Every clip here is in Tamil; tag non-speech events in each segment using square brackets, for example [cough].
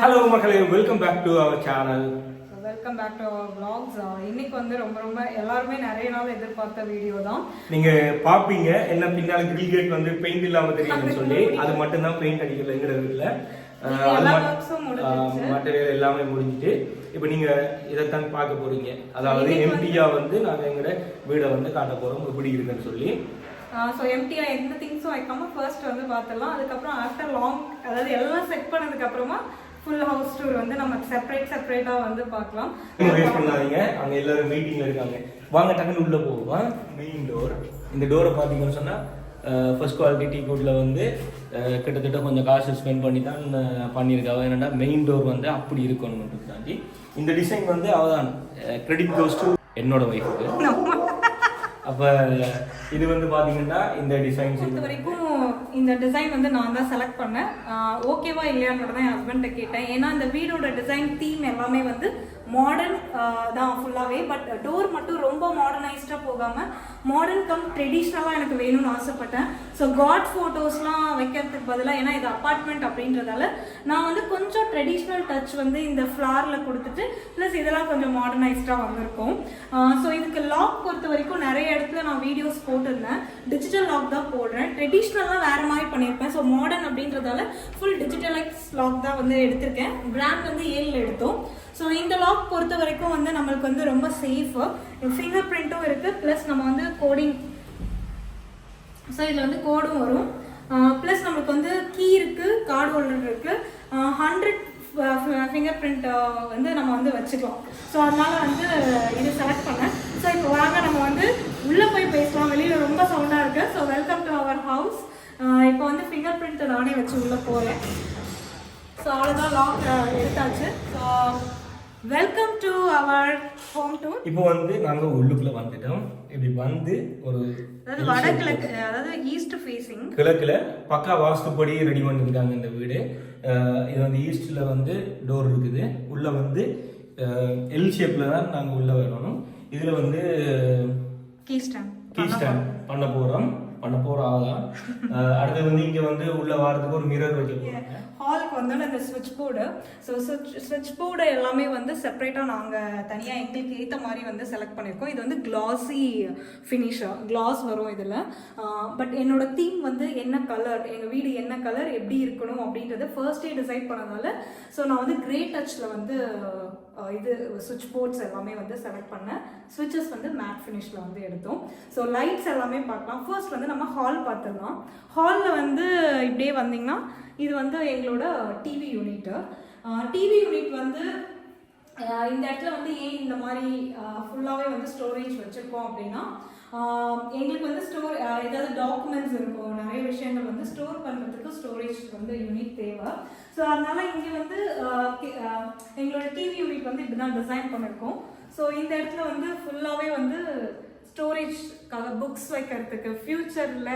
ஹலோ மக்களே. Welcome back to our channel welcome back to our vlogs. இன்னைக்கு வந்து ரொம்ப ரொம்ப எல்லாருமே நிறைய நாள் எதிர்பார்த்த வீடியோ தான். நீங்க பாப்பீங்க என்ன பின்னால கிரில் கேட் வந்து பெயிண்ட் இல்லாம தெரியுதுன்னு சொல்லி. அது மட்டும் தான் பெயிண்ட் அடிக்கலங்கிறது இல்ல. அஹ், நீங்க அது எல்லா மட்- works உம் முடிஞ்சிருச்சு. அஹ், மற்ற வேலை எல்லாமே முடிஞ்சிட்டு. இப்போ நீங்க இதைத்தான் பார்க்க போறீங்க. அதாவது எம்டியா வந்து நாங்க எங்களோட வீடை வந்து காட்ட போறோம். எப்படி இருக்குன்னு சொல்லி. ஸோ எம்டியா எந்த திங்ஸும் வைக்காம ஃபர்ஸ்ட் வந்து பார்த்துடலாம். அதுக்கப்புறம் ஆஃப்டர் லாங் அதாவது எல்லாம் செட் பண்ணதுக்கு அப்புறமா ஃபுல் ஹவுஸ் டூர் வந்து நம்ம செப்பரேட் செப்பரேட்டா வந்து பார்க்கலாம். வேஸ்ட் பண்ணாதீங்க. அங்க எல்லாரும் மீட்டிங்ல இருக்காங்க. வாங்க டக்குன்னு உள்ள போவோம். மெயின் டோர் இந்த டோரை பார்த்தீங்கன்னு சொன்னா ஃபர்ஸ்ட் குவாலிட்டி டீ கோட்ல வந்து கிட்டத்தட்ட கொஞ்சம் காசு ஸ்பெண்ட் பண்ணி தான் பண்ணியிருக்காங்க. என்னன்னா மெயின் டோர் வந்து அப்படி இருக்கணும் தாண்டி இந்த டிசைன் வந்து அவதான். கிரெடிட் கோஸ் டு என்னோட ஒய்ஃபுக்கு [laughs] அப்ப இது வந்து பாத்தீங்கன்னா இந்த டிசைன்ஸ் வரைக்கும் இந்த டிசைன் வந்து நான் தான் செலக்ட் பண்ணேன் ஓகேவா இல்லையான்னு தான் என் ஹஸ்பண்ட்ட கேட்டேன். ஏன்னா இந்த வீடோட டிசைன் தீம் எல்லாமே வந்து மாடர்ன் தான் ஃபுல்லாகவே பட் டோர் மட்டும் ரொம்ப மாடர்னைஸ்டாக போகாமல் மாடர்ன் கம் ட்ரெடிஷ்னலாக எனக்கு வேணும்னு ஆசைப்பட்டேன். ஸோ காட் ஃபோட்டோஸ்லாம் வைக்கிறதுக்கு பதிலாக ஏன்னா இது அப்பார்ட்மெண்ட் அப்படின்றதால நான் வந்து கொஞ்சம் ட்ரெடிஷ்னல் டச் வந்து இந்த ஃப்ளாரில் கொடுத்துட்டு ப்ளஸ் இதெல்லாம் கொஞ்சம் மாடர்னைஸ்டாக வந்திருக்கும். ஸோ இதுக்கு லாக் பொறுத்த வரைக்கும் நிறைய இடத்துல நான் வீடியோஸ் போட்டிருந்தேன். டிஜிட்டல் லாக் தான் போடுறேன். ட்ரெடிஷ்னலாக வேறு மாதிரி பண்ணியிருப்பேன். ஸோ மாடர்ன் அப்படின்றதால ஃபுல் டிஜிட்டலைஸ் லாக் தான் வந்து எடுத்திருக்கேன். பிராண்ட் வந்து ஏழில் எடுத்தோம். ஸோ இந்த லாக் பொறுத்த வரைக்கும் வந்து நம்மளுக்கு வந்து ரொம்ப சேஃபு ஃபிங்கர் பிரிண்ட்டும் இருக்குது ப்ளஸ் நம்ம வந்து கோடிங் ஸோ இதில் வந்து கோடும் வரும். ப்ளஸ் நம்மளுக்கு வந்து கீ இருக்குது கார்டு ஹோல்டர் இருக்குது ஹண்ட்ரட் ஃபிங்கர் பிரிண்ட் வந்து நம்ம வந்து வச்சுக்கலாம். ஸோ அதனால வந்து இது செலக்ட் பண்ணேன். ஸோ இப்போ வாங்க நம்ம வந்து உள்ளே போய் பேசலாம். வெளியில் ரொம்ப சவுண்டாக இருக்குது so welcome to our house இப்போ வந்து ஃபிங்கர் பிரிண்ட் நானே வச்சு உள்ளே போகிறேன் ஸோ அவ்வளோதான் லாக் எடுத்தாச்சு. So welcome to our home tour இப்போ வந்து நாங்க உள்ளுக்குள்ள வந்துட்டோம். இப்படி வந்து ஒரு அதாவது வடகிழக்கு அதாவது ஈஸ்ட் ஃபேஸிங் கிழக்குல பக்கா வாஸ்துப்படி ரெடி பண்ணிருக்காங்க இந்த வீடு. இது வந்து ஈஸ்ட்ல வந்து டோர் இருக்குது. உள்ள வந்து எல் ஷேப்ல தான் நாங்க உள்ள வரணும். இதுல வந்து கீ ஸ்டாண்ட் கீ ஸ்டாண்ட் பண்ண போறோம். பண்ண போறோம் ஆகலாம் அஹ் அடுத்து வந்து இங்க வந்து உள்ள வாரத்துக்கு ஒரு மிரர் வைக்க போறாங்க. ஹாலுக்கு வந்தோடனே அந்த ஸ்விட்ச் போர்டு ஸோ ஸ்விட்ச் ஸ்விட்ச் போர்டு எல்லாமே வந்து செப்பரேட்டாக நாங்கள் தனியாக எங்களுக்கு ஏற்ற மாதிரி வந்து செலக்ட் பண்ணியிருக்கோம் இது வந்து கிளாஸி ஃபினிஷாக கிளாஸ் வரும் இதில். பட் என்னோட தீம் வந்து என்ன கலர் எங்கள் வீடு என்ன கலர் எப்படி இருக்கணும் அப்படின்றத ஃபர்ஸ்டே டிசைட் பண்ணதால ஸோ நான் வந்து கிரே டச்சில் வந்து இது சுவிட்ச் போர்ட்ஸ் எல்லாமே வந்து செலக்ட் பண்ணேன் ஸ்விட்சஸ் வந்து மேட் ஃபினிஷில் வந்து எடுத்தோம். ஸோ லைட்ஸ் எல்லாமே பார்க்கலாம். ஃபர்ஸ்ட் வந்து நம்ம ஹால் பார்த்துடலாம். ஹாலில் வந்து இப்படியே வந்தீங்கன்னா இது வந்து எங்களோட டிவி யூனிட்டு டிவி யூனிட் வந்து இந்த இடத்துல வந்து ஏன் இந்த மாதிரி ஃபுல்லாகவே வந்து ஸ்டோரேஜ் வச்சுருக்கோம் அப்படின்னா எங்களுக்கு வந்து ஸ்டோர் ஏதாவது டாக்குமெண்ட்ஸ் இருக்கும். நிறைய விஷயங்கள் வந்து ஸ்டோர் பண்ணுறதுக்கு ஸ்டோரேஜ் வந்து யூனிட் தேவை. ஸோ அதனால் இங்கே வந்து எங்களோட டிவி யூனிட் வந்து இப்படி தான் டிசைன் பண்ணியிருக்கோம் ஸோ இந்த இடத்துல வந்து ஃபுல்லாகவே வந்து ஸ்டோரேஜ்க்காக புக்ஸ் வைக்கிறதுக்கு ஃப்யூச்சரில்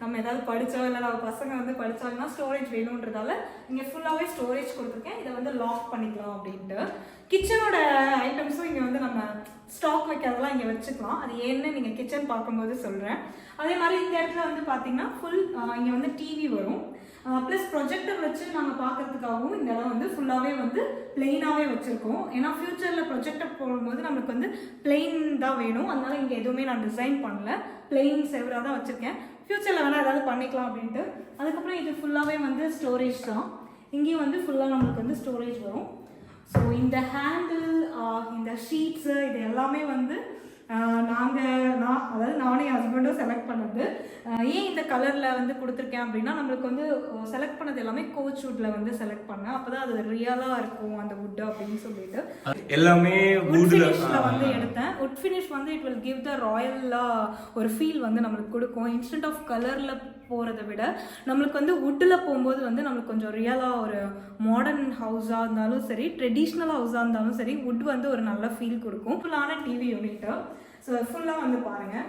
நம்ம ஏதாவது படித்தோம் இல்லை நம்ம பசங்க வந்து படித்தாங்கன்னா ஸ்டோரேஜ் வேணுன்றதால இங்கே ஃபுல்லாகவே ஸ்டோரேஜ் கொடுத்துருக்கேன். இதை வந்து லாக் பண்ணிக்கலாம் அப்படின்ட்டு. கிச்சனோட ஐட்டம்ஸும் இங்கே வந்து நம்ம ஸ்டாக் வைக்கிறதெல்லாம் இங்கே வச்சுக்கலாம். அது ஏன்னு நீங்கள் கிச்சன் பார்க்கும்போது சொல்கிறேன் அதே மாதிரி இந்த இடத்துல வந்து பார்த்தீங்கன்னா ஃபுல் இங்கே வந்து டிவி வரும். ப்ளஸ் ப்ரொஜெக்டர் வச்சு நாங்கள் பார்க்கறதுக்காகவும் இந்த இடம் வந்து ஃபுல்லாகவே வந்து பிளெயினாகவே வச்சுருக்கோம். ஏன்னா ஃப்யூச்சரில் ப்ரொஜெக்டர் போடும்போது நம்மளுக்கு வந்து பிளெயின் தான் வேணும். அதனால இங்கே எதுவுமே நான் டிசைன் பண்ணல. பிளெயின் செவராக தான் வச்சுருக்கேன். ஃப்யூச்சரில் வேணால் ஏதாவது பண்ணிக்கலாம் அப்படின்ட்டு. அதுக்கப்புறம் இது ஃபுல்லாகவே வந்து ஸ்டோரேஜ் தான். இங்கேயும் வந்து ஃபுல்லாக நம்மளுக்கு வந்து ஸ்டோரேஜ் வரும். ஸோ இந்த ஹேண்டில் இந்த ஷீட்ஸு இது எல்லாமே வந்து நாங்கள் நான் அதாவது நானே ஹஸ்பண்டும் செலக்ட் பண்ணது. ஏன் இந்த கலரில் வந்து கொடுத்துருக்கேன் அப்படின்னா நம்மளுக்கு வந்து செலக்ட் பண்ணது எல்லாமே கோச் வுட்டில் வந்து செலக்ட் பண்ணேன். அப்போ தான் அது ரியலாக இருக்கும் அந்த வுட் அப்படின்னு சொல்லிட்டு. எல்லாமே வுட் ஃபினிஷ்ல வந்து எடுத்தேன். வுட் ஃபினிஷ் வந்து இட் வில் கிவ் த ராயல்லா ஒரு ஃபீல் வந்து நம்மளுக்கு கொடுக்கும். இன்ஸ்டன்ட் ஆஃப் கலர்ல போகிறத விட நம்மளுக்கு வந்து வுட்டில் போகும்போது வந்து நம்மளுக்கு கொஞ்சம் ரியலாக ஒரு மாடர்ன் ஹவுஸாக இருந்தாலும் சரி ட்ரெடிஷ்னல் ஹவுஸாக இருந்தாலும் சரி வுட் வந்து ஒரு நல்ல ஃபீல் கொடுக்கும். ஃபுல்லான டிவி யூனிட்டு ஸோ ஃபுல்லாக வந்து பாருங்கள்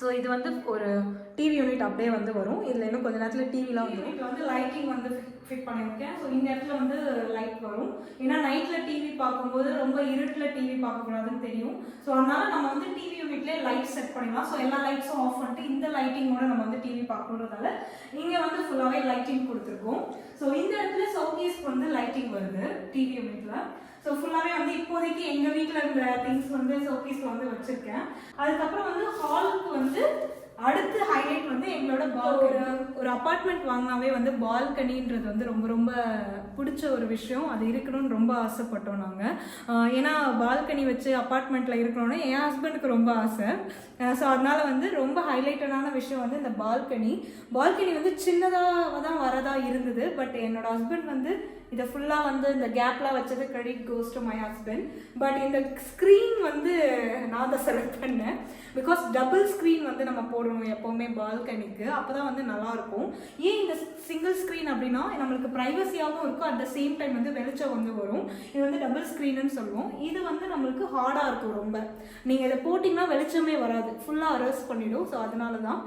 ஸோ இது வந்து ஒரு டிவி யூனிட் அப்படியே வந்து வரும். இதில் இன்னும் கொஞ்ச நேரத்தில் டிவிலாம் வந்துடும் இப்போ வந்து லைட்டிங் வந்து ஃபிட் பண்ணியிருக்கேன் ஸோ இந்த இடத்துல வந்து லைட் வரும். ஏன்னா நைட்டில் டிவி பார்க்கும்போது ரொம்ப இருட்டில் டிவி பார்க்கக்கூடாதுன்னு தெரியும். ஸோ அதனால நம்ம வந்து டிவி யூனிட்லேயே லைட் செட் பண்ணிடலாம். ஸோ எல்லா லைட்ஸும் ஆஃப் பண்ணிட்டு இந்த லைட்டிங்கோட நம்ம வந்து டிவி பார்க்கணுன்றதால இங்கே வந்து ஃபுல்லாகவே லைட்டிங் கொடுத்துருக்கோம். ஸோ இந்த இடத்துல சவுகேஸ்க்கு வந்து லைட்டிங் வருது டிவி யூனிட்ல ஸோ ஃபுல்லாகவே வந்து இப்போதைக்கு எங்கள் வீட்டில் இருந்த திங்ஸ் வந்து ஷோகேஸில் வந்து வச்சுருக்கேன். அதுக்கப்புறம் வந்து ஹாலுக்கு வந்து அடுத்து ஹைலைட் வந்து எங்களோட பால் ஒரு அப்பார்ட்மெண்ட் வாங்கினாவே வந்து பால்கனின்றது வந்து ரொம்ப ரொம்ப பிடிச்ச ஒரு விஷயம். அது இருக்கணும்னு ரொம்ப ஆசைப்பட்டோம் நாங்கள் ஏன்னா பால்கனி வச்சு அப்பார்ட்மெண்ட்டில் இருக்கணும்னு என் ஹஸ்பண்டுக்கு ரொம்ப ஆசை. ஸோ அதனால வந்து ரொம்ப ஹைலைட்டடான விஷயம் வந்து இந்த பால்கனி பால்கனி வந்து சின்னதாக தான் வரதா இருந்தது பட் என்னோட ஹஸ்பண்ட் வந்து இதை ஃபுல்லாக வந்து இந்த கேப்லாம் வச்சது credit goes to my husband but இந்த ஸ்க்ரீன் வந்து நான் தான் செலக்ட் பண்ணேன். பிகாஸ் டபுள் ஸ்க்ரீன் வந்து நம்ம போடணும் எப்போவுமே பால்கனிக்கு அப்போ தான் வந்து நல்லாயிருக்கும். ஏன் இந்த சிங்கிள் ஸ்க்ரீன் அப்படின்னா நம்மளுக்கு ப்ரைவசியாகவும் இருக்கும். அட் த சேம் டைம் வந்து வெளிச்சம் வந்து வரும். இது வந்து டபுள் ஸ்க்ரீனுன்னு சொல்லுவோம். இது வந்து நம்மளுக்கு ஹார்டாக இருக்கும் ரொம்ப. நீங்கள் இதை போட்டிங்கன்னா வெளிச்சமே வராது. ஃபுல்லாக அரெஸ்ட் பண்ணிவிடும் ஸோ அதனால தான்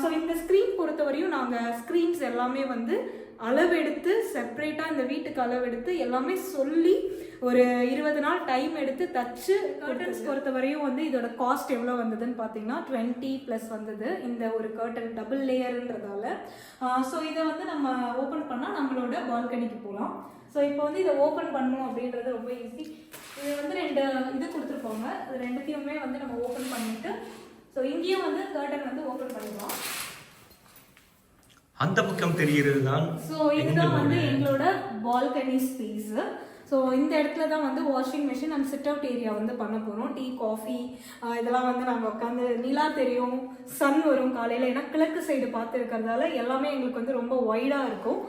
ஸோ இந்த ஸ்க்ரீன் பொறுத்தவரையும் நாங்கள் ஸ்க்ரீன்ஸ் எல்லாமே வந்து அளவெடுத்து செப்பரேட்டாக இந்த வீட்டுக்கு அளவெடுத்து எல்லாமே சொல்லி ஒரு இருபது நாள் டைம் எடுத்து தச்சு கர்டன்ஸ் பொறுத்தவரையும் வந்து இதோட காஸ்ட் எவ்வளோ வந்ததுன்னு பார்த்தீங்கன்னா டுவெண்ட்டி ப்ளஸ் வந்தது இந்த ஒரு கர்டன் டபுள் லேயருன்றதால ஸோ இதை வந்து நம்ம ஓப்பன் பண்ணால் நம்மளோட பால்கனிக்கு போகலாம் ஸோ இப்போ வந்து இதை ஓப்பன் பண்ணணும் அப்படின்றது ரொம்ப ஈஸி இது வந்து ரெண்டு இது கொடுத்துருப்பாங்க ரெண்டுத்தையுமே வந்து நம்ம ஓப்பன் பண்ணிட்டு ஸோ இங்கேயும் வந்து கர்டன் வந்து ஓப்பன் பண்ணிடலாம். அந்த பக்கம் தெரிகிறது தான் ஸோ இதுதான் வந்து எங்களோட பால்கனி ஸ்பேஸ் ஸோ இந்த இடத்துல தான் வந்து washing machine and sit out area வந்து பண்ண போகிறோம் டீ காஃபி இதெல்லாம் வந்து நாங்கள் உட்காந்து நிலா தெரியும் சன் வரும் காலையில். ஏன்னா கிழக்கு சைடு பார்த்து இருக்கிறதால எல்லாமே எங்களுக்கு வந்து ரொம்ப ஒய்டாக இருக்கும்.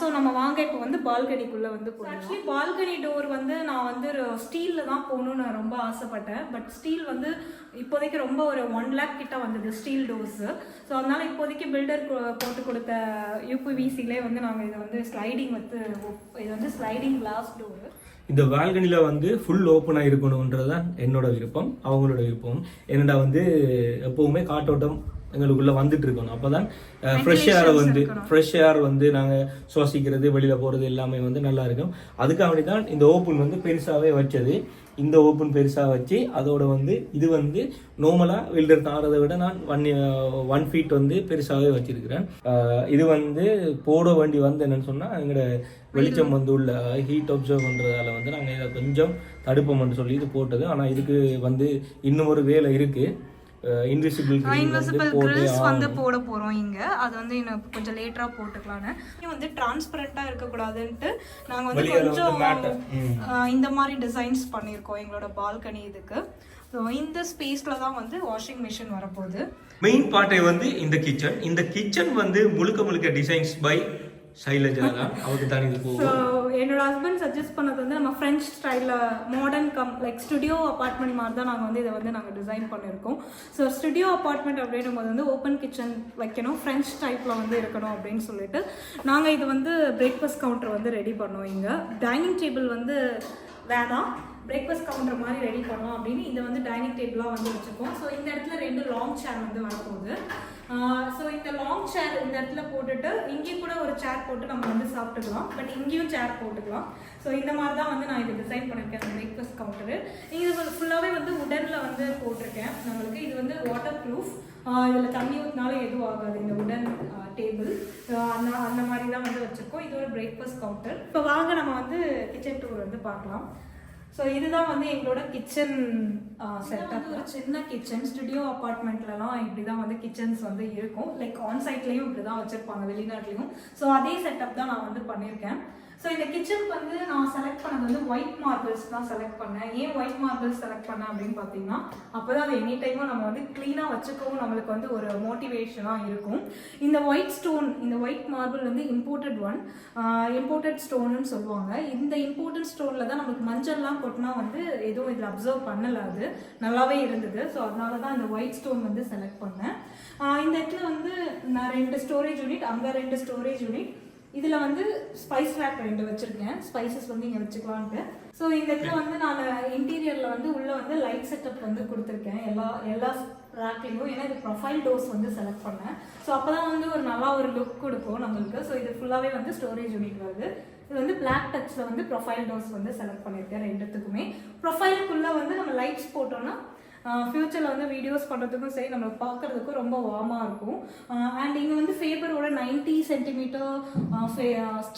ஸோ நம்ம வாங்க இப்போ வந்து பால்கனிக்குள்ளே வந்து போகணும் ஆக்சுவலி பால்கனி டோர் வந்து நான் வந்து ஸ்டீலில் தான் போகணும்னு நான் ரொம்ப ஆசைப்பட்டேன். பட் ஸ்டீல் வந்து இப்போதைக்கு ரொம்ப ஒரு ஒன் லேக் கிட்ட வந்தது ஸ்டீல் டோர்ஸு ஸோ அதனால இப்போதைக்கு பில்டர் போட்டு கொடுத்த யூபிவிசிலே வந்து நாங்கள் இதை வந்து ஸ்லைடிங் வந்து இது வந்து ஸ்லைடிங் கிளாஸ் டோரு இந்த பால்கனியில் வந்து ஃபுல் ஓப்பனாக இருக்கணுன்றது தான் என்னோட விருப்பம் அவங்களோட விருப்பம். என்னடா வந்து எப்போவுமே காற்றோட்டம் எங்களுக்குள்ள வந்துட்டு இருக்கணும். அப்பதான் ஃப்ரெஷ் ஏரை வந்து ஃப்ரெஷ் ஏர் வந்து நாங்கள் சுவாசிக்கிறது வெளியில் போகிறது எல்லாமே வந்து நல்லா இருக்கும். அதுக்காக தான் இந்த ஓப்பன் வந்து பெருசாகவே வச்சது. இந்த ஓப்பன் பெருசாக வச்சு அதோட வந்து இது வந்து நார்மலாக வெல்டர் தாரதை விட நான் ஒன் ஒன் ஃபீட் வந்து பெருசாகவே வச்சிருக்கிறேன். இது வந்து போட வேண்டி வந்து என்னன்னு சொன்னால் எங்களோட வெளிச்சம் வந்து உள்ள ஹீட் அப்சர்வ் பண்ணுறதால வந்து நாங்கள் இதை கொஞ்சம் தடுப்போம்னு சொல்லி இது போட்டது. ஆனால் இதுக்கு வந்து இன்னும் ஒரு வேலை இருக்குது இன்விசிபிள் இன்வெசிபிள் கிரில்ஸ் வந்து போட போகிறோம் இங்கே. அது வந்து இன்னும் கொஞ்சம் லேட்டராக போட்டுக்கலான்னு வந்து டிரான்ஸ்பரண்ட்டாக இருக்கக்கூடாதுன்ட்டு நாங்கள் வந்து கொஞ்சம் இந்த மாதிரி டிசைன்ஸ் பண்ணியிருக்கோம் எங்களோட பால்கனி இதுக்கு. ஸோ இந்த ஸ்பேஸில் தான் வந்து வாஷிங் மிஷின் வரப்போகுது. மெயின் பார்ட்டை வந்து இந்த கிச்சன் இந்த கிச்சன் வந்து முழுக்க முழுக்க டிசைன்ஸ் பை சைலஜா தான். அவருக்கு தான் இது போகும். என்னோட ஹஸ்பண்ட் சஜஸ்ட் பண்ணது வந்து நம்ம ஃப்ரெஞ்ச் ஸ்டைலில் modern cum like studio apartment மாதிரி தான் நாங்கள் வந்து இதை வந்து நாங்கள் டிசைன் பண்ணியிருக்கோம் ஸோ ஸ்டுடியோ அப்பார்ட்மெண்ட் அப்படின்னும் போது வந்து ஓப்பன் கிச்சன் வைக்கணும் ஃப்ரெஞ்ச் டைப்பில் வந்து இருக்கணும் அப்படின்னு சொல்லிட்டு நாங்கள் இது வந்து பிரேக்ஃபாஸ்ட் கவுண்டர் வந்து ரெடி பண்ணோம் இங்கே. டைனிங் டேபிள் வந்து வேணாம். பிரேக்ஃபாஸ்ட் கவுண்டர் மாதிரி ரெடி பண்ணோம் அப்படின்னு இதை வந்து டைனிங் டேபிளாக வந்து வச்சுருக்கோம் ஸோ இந்த இடத்துல ரெண்டு லாங் சேர் வந்து வரப்போகுது. ஸோ இந்த லாங் சேர் இந்த இடத்துல போட்டுட்டு இங்கேயும் கூட ஒரு சேர் போட்டு நம்ம வந்து சாப்பிட்டுக்கலாம். பட் இங்கேயும் சேர் போட்டுக்கலாம். ஸோ இந்த மாதிரி தான் வந்து நான் இதை டிசைன் பண்ணியிருக்கேன் அந்த பிரேக்ஃபாஸ்ட் கவுண்டரு இது ஃபுல்லாகவே வந்து உடனில் வந்து போட்டிருக்கேன் நம்மளுக்கு. இது வந்து வாட்டர் ப்ரூஃப் இதில் தண்ணி ஊற்றினாலும் எதுவும் ஆகாது இந்த உடன் டேபிள் அந்த அந்த மாதிரி தான் வந்து வச்சுருக்கோம். இது ஒரு பிரேக்ஃபாஸ்ட் கவுண்டர் இப்போ வாங்க நம்ம வந்து கிச்சன் டூர் வந்து பார்க்கலாம். ஸோ இதுதான் வந்து எங்களோட கிச்சன் செட்டப் ஒரு சின்ன கிச்சன் ஸ்டுடியோ அப்பார்ட்மெண்ட்லலாம் இப்படி தான் வந்து கிச்சன்ஸ் வந்து இருக்கும். லைக் ஆன் சைட்லேயும் இப்படி தான் வச்சுருப்பாங்க வெளிநாட்டுலேயும். ஸோ அதே செட்டப் தான் நான் வந்து பண்ணியிருக்கேன். ஸோ இந்த கிச்சனுக்கு வந்து நான் செலக்ட் பண்ணது வந்து ஒயிட் மார்பிள்ஸ் தான் செலக்ட் பண்ணேன். ஏன் ஒயிட் மார்பிள்ஸ் செலக்ட் பண்ணேன் அப்படின்னு பார்த்தீங்கன்னா அப்போ தான் அது எனி டைமும் நம்ம வந்து க்ளீனாக வச்சுக்கவும் நம்மளுக்கு வந்து ஒரு மோட்டிவேஷனாக இருக்கும். இந்த ஒயிட் ஸ்டோன் இந்த ஒயிட் மார்பிள் வந்து இம்போர்ட்டட் ஒன் இம்போர்ட்டட் ஸ்டோன்னு சொல்லுவாங்க. இந்த இம்போர்ட்டட் ஸ்டோனில் தான் நமக்கு மஞ்சள்லாம் கொட்டினா வந்து எதுவும் இதில் அப்சர்வ் பண்ணலை அது. நல்லாவே இருந்தது. ஸோ அதனால தான் இந்த ஒயிட் ஸ்டோன் வந்து செலக்ட் பண்ணேன். இந்த இடத்துல வந்து நான் ரெண்டு ஸ்டோரேஜ் யூனிட் அங்கே ரெண்டு ஸ்டோரேஜ் யூனிட் இதில் வந்து ஸ்பைஸ் ரேக் ரெண்டு வச்சுருக்கேன். ஸ்பைசஸ் வந்து இங்கே வச்சுக்கலான்ட்டு ஸோ இந்த இடத்துல வந்து நான் இன்டீரியரில் வந்து உள்ளே வந்து லைட் செட்டப் வந்து கொடுத்துருக்கேன். எல்லா எல்லா ரேக்லேயும் ஏன்னா இது ப்ரொஃபைல் டோர்ஸ் வந்து செலக்ட் பண்ணேன். ஸோ அப்போ தான் வந்து ஒரு நல்லா ஒரு லுக் கொடுக்கும் நம்மளுக்கு. ஸோ இது ஃபுல்லாகவே வந்து ஸ்டோரேஜ் யூனிட் வருது. இது வந்து பிளாக் டச்சில் வந்து ப்ரொஃபைல் டோர்ஸ் வந்து செலக்ட் பண்ணியிருக்கேன் ரெண்டுத்துக்குமே. ப்ரொஃபைலுக்குள்ளே வந்து நம்ம லைட்ஸ் போட்டோம்னா ஃப்யூச்சரில் வந்து வீடியோஸ் பண்ணுறதுக்கும் சரி நம்ம பார்க்குறதுக்கும் ரொம்ப வார்மாக இருக்கும். அண்ட் இங்கே வந்து ஃபேபரோட நைன்ட்டி சென்டிமீட்டர்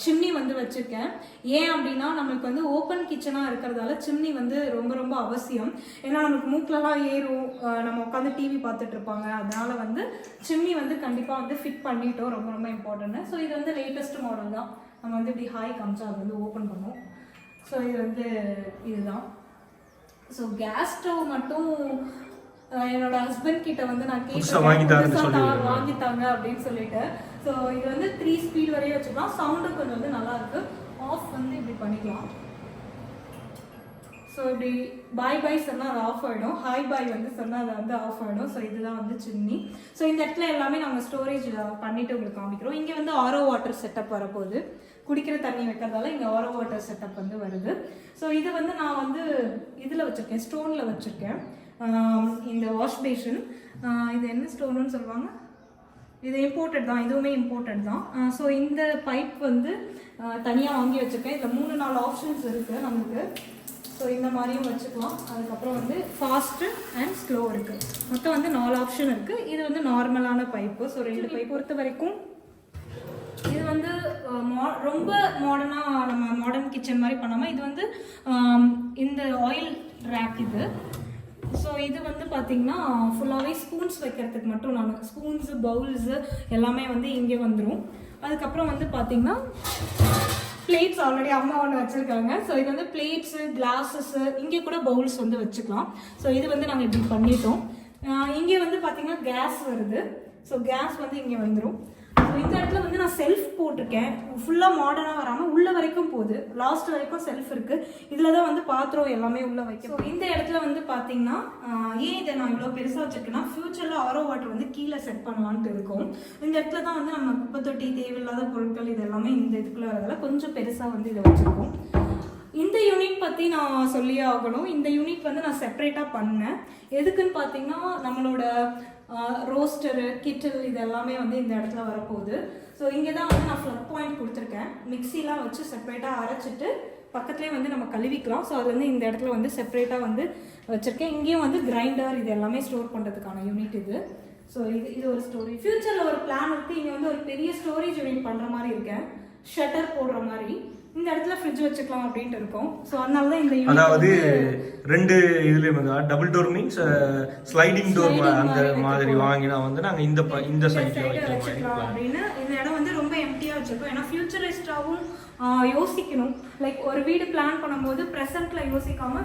சிம்னி வந்து வச்சுருக்கேன். ஏன் அப்படின்னா நம்மளுக்கு வந்து ஓப்பன் கிச்சனாக இருக்கிறதால சிம்னி வந்து ரொம்ப ரொம்ப அவசியம். ஏன்னா நமக்கு மூக்கிலலாம் ஏறும். நம்ம உட்காந்து டிவி பார்த்துட்டு இருப்பாங்க. அதனால வந்து சிம்னி வந்து கண்டிப்பாக வந்து ஃபிட் பண்ணிட்டோம். ரொம்ப ரொம்ப இம்பார்ட்டன்ட் ஸோ இது வந்து லேட்டஸ்ட் மாடல் தான். நம்ம வந்து இப்படி ஹாய் காமிச்சா அது வந்து ஓப்பன் பண்ணுவோம் ஸோ இது வந்து இதுதான். ஸோ கேஸ் ஸ்டவ் மட்டும் என்னோட ஹஸ்பண்ட் கிட்ட வந்து நான் கேட்டேன். வாங்கி தாங்கன்னு புதுசா தா- சொல்லிருக்காங்க. வாங்கி தாங்க அப்படின்னு சொல்லிட்டு. ஸோ இது வந்து த்ரீ ஸ்பீட் வரையும் வச்சுக்கலாம். சவுண்டு கொஞ்சம் வந்து நல்லா இருக்கு. ஆஃப் வந்து இப்படி பண்ணிக்கலாம். ஸோ இப்படி பாய் பாய் சொன்னால் அது ஆஃப் ஆகிடும் ஹாய் பாய் வந்து சொன்னால் அது வந்து ஆஃப் ஆகிடும் ஸோ இதுதான் வந்து சிம்னி ஸோ இந்த இடத்துல எல்லாமே நாங்கள் ஸ்டோரேஜ் பண்ணிட்டு உங்களுக்கு காமிக்கிறோம். இங்கே வந்து ஆரோ வாட்டர் செட்டப் வரப்போகுது. குடிக்கிற தண்ணி வைக்கிறதால இங்கே ஓரோ வாட்டர் செட்டப் வந்து வருது. ஸோ இது வந்து நான் வந்து இதில் வச்சுருக்கேன் ஸ்டோனில் வச்சுருக்கேன். இந்த வாஷ் பேஷன் இது என்ன ஸ்டோனுன்னு சொல்லுவாங்க? இது இம்போர்ட்டட் தான் இதுவுமே இம்போர்ட்டட் தான். ஸோ இந்த பைப் வந்து தனியாக வாங்கி வச்சுருக்கேன். இதில் மூணு நாலு ஆப்ஷன்ஸ் இருக்குது நமக்கு ஸோ இந்த மாதிரியும் வச்சுக்கலாம். அதுக்கப்புறம் வந்து ஃபாஸ்ட்டு அண்ட் ஸ்லோ இருக்குது மொத்தம் வந்து நாலு ஆப்ஷன் இருக்குது இது வந்து நார்மலான பைப்பு ஸோ ரெண்டு பைப் பொறுத்த வரைக்கும் இது வந்து ரொம்ப மாடர்னாக நம்ம மாடர்ன் கிச்சன் மாதிரி பண்ணாமல் இது வந்து இந்த ஆயில் ரேக் இது. ஸோ இது வந்து பார்த்திங்கன்னா ஃபுல்லாகவே ஸ்பூன்ஸ் வைக்கிறதுக்கு மட்டும் நான் ஸ்பூன்ஸு பவுல்ஸு எல்லாமே வந்து இங்கே வந்துடும் அதுக்கப்புறம் வந்து பார்த்தீங்கன்னா பிளேட்ஸ் ஆல்ரெடி அம்மா ஒன்று வச்சுருக்காங்க. ஸோ இது வந்து பிளேட்ஸு கிளாஸஸ்ஸு இங்கே கூட பவுல்ஸ் வந்து வச்சுக்கலாம். ஸோ இது வந்து நாங்கள் இப்படி பண்ணிட்டோம். இங்கே வந்து பார்த்திங்கன்னா கேஸ் வருது. ஸோ கேஸ் வந்து இங்கே வந்துடும் ஸோ இந்த இடத்துல வந்து நான் செல்ஃப் போட்டிருக்கேன். ஃபுல்லாக மாடர்னாக வராமல் உள்ள வரைக்கும் போகுது. லாஸ்ட் வரைக்கும் செல்ஃப் இருக்குது இதில் தான் வந்து பாத்திரம் எல்லாமே உள்ள வைக்கும் ஸோ இந்த இடத்துல வந்து பார்த்தீங்கன்னா ஏன் இதை நான் இவ்வளோ பெருசாக வச்சிருக்கேன்னா ஃப்யூச்சரில் ஆரோ வாட்டர் வந்து கீழே செட் பண்ணலான்ட்டு இருக்கும். இந்த இடத்துல தான் வந்து நம்ம குப்பை தொட்டி தேவையில்லாத பொருட்கள் இது எல்லாமே இந்த இதுக்குள்ளே வரதால கொஞ்சம் பெருசாக வந்து இதை வச்சுருக்கோம். இந்த யூனிட் பற்றி நான் சொல்லியே ஆகணும். இந்த யூனிட் வந்து நான் செப்பரேட்டாக பண்ணேன். எதுக்குன்னு பார்த்தீங்கன்னா நம்மளோட ரோஸ்டரு கிட்டில் இது எல்லாமே வந்து இந்த இடத்துல வரப்போகுது. ஸோ இங்கே தான் வந்து நான் ஃப்ளக் பாயிண்ட் கொடுத்துருக்கேன். மிக்சிலாம் வச்சு செப்பரேட்டாக அரைச்சிட்டு பக்கத்துலேயே வந்து நம்ம கழுவிக்கலாம். ஸோ அது வந்து இந்த இடத்துல வந்து செப்பரேட்டாக வந்து வச்சுருக்கேன். இங்கேயும் வந்து கிரைண்டர் இது எல்லாமே ஸ்டோர் பண்ணுறதுக்கான யூனிட் இது. ஸோ இது இது ஒரு ஸ்டோரி ஃப்யூச்சரில் ஒரு பிளான் இருக்குது இங்கே வந்து ஒரு பெரிய ஸ்டோரேஜ் யூனிட் பண்ணுற மாதிரி இருக்கேன். ஷட்டர் போடுற மாதிரி. இந்த இடத்துல ஃப்ரிட்ஜ் வச்சுக்கலாம் அப்படின்ட்டு இருக்கோம். ஸோ அதனால தான் இந்த அதாவது ரெண்டு இதுலயும் வந்து double door means sliding door அந்த மாதிரி வாங்கினா வந்து நாங்க இந்த இந்த சைட்ல வச்சுக்கலாம். அப்படின்னு. இந்த இடம் வந்து ரொம்ப எம்டியாக வச்சிருக்கோம். ஏன்னா ஃபியூச்சரிஸ்டாகவும் யோசிக்கணும். லைக் ஒரு வீடு பிளான் பண்ணும்போது ப்ரெசென்ட்ல யோசிக்காம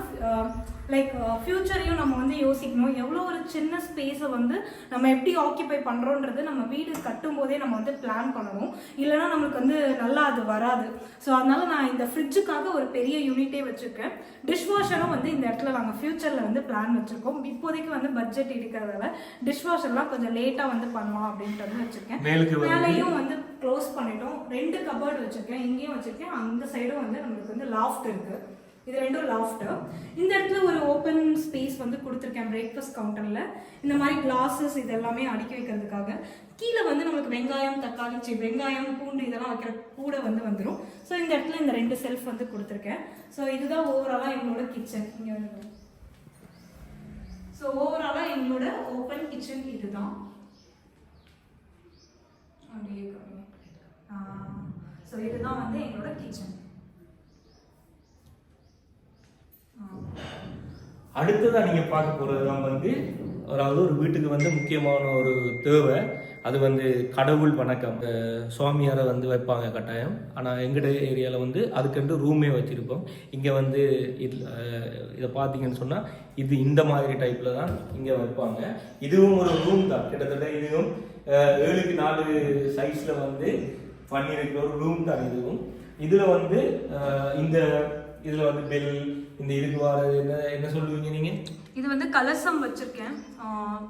லைக் ஃபியூச்சரையும் நம்ம வந்து யோசிக்கணும். எவ்வளோ ஒரு சின்ன ஸ்பேஸை வந்து நம்ம எப்படி ஆக்கியபை பண்ணுறோன்றது நம்ம வீடு கட்டும் போதே நம்ம வந்து பிளான் பண்ணணும். இல்லைன்னா நம்மளுக்கு வந்து நல்லா அது வராது. ஸோ அதனால நான் இந்த ஃப்ரிட்ஜுக்காக ஒரு பெரிய யூனிட்டே வச்சுருக்கேன். டிஷ்வாஷரும் வந்து இந்த இடத்துல நாங்கள் ஃபியூச்சரில் வந்து பிளான் வச்சுருக்கோம். இப்போதைக்கு வந்து பட்ஜெட் இருக்கிறதால டிஷ்வாஷர்லாம் கொஞ்சம் லேட்டாக வந்து பண்ணலாம் அப்படின்ட்டு வந்து வச்சுருக்கேன். மேலேயும் வந்து க்ளோஸ் பண்ணிட்டோம். ரெண்டு கபர்ட் வச்சிருக்கேன். இங்கேயும் வச்சிருக்கேன். அந்த சைடும் வந்து நம்மளுக்கு வந்து லாஃப்ட் இருக்கு. இது ரெண்டும் லாஃப்டர் இந்த இடத்துல ஒரு ஓப்பன் ஸ்பேஸ் வந்து கொடுத்துருக்கேன் பிரேக்ஃபாஸ்ட் கவுண்டரில் இந்த மாதிரி கிளாஸஸ் இது எல்லாமே அடுக்கி வைக்கிறதுக்காக. கீழே வந்து நம்மளுக்கு வெங்காயம் தக்காளி சி வெங்காயம் பூண்டு இதெல்லாம் வைக்கிற கூட வந்து வந்துடும் ஸோ இந்த இடத்துல இந்த ரெண்டு செல்ஃப் வந்து கொடுத்துருக்கேன். ஸோ இதுதான் ஓவராலாக எங்களோட கிச்சன் இங்கே வந்து ஸோ ஓவராலாக எங்களோட ஓப்பன் கிச்சன் இதுதான். அப்படியே ஸோ இதுதான் வந்து எங்களோட கிச்சன் அடுத்ததாக நீங்கள் பார்க்க போறதுதான் வந்து அதாவது ஒரு வீட்டுக்கு வந்து முக்கியமான ஒரு தேவை. அது வந்து கடவுள் வணக்கம். சுவாமியாரை வந்து வைப்பாங்க கட்டாயம். ஆனால் எங்கட ஏரியாவில் வந்து அதுக்கென்று ரூமே வச்சுருப்போம். இங்கே வந்து இது இதை பார்த்தீங்கன்னு சொன்னால் இது இந்த மாதிரி டைப்பில் தான் இங்கே வைப்பாங்க. இதுவும் ஒரு ரூம் தான். கிட்டத்தட்ட இதுவும் ஏழுக்கு நாலு சைஸில் வந்து பண்ணியிருக்கிற ஒரு ரூம் தான் இதுவும். இதில் வந்து இந்த இதில் வந்து பெல் இந்த இதுக்கு வர என்ன என்ன சொல்லுவீங்க நீங்க? இது வந்து கலசம் வச்சுருக்கேன்.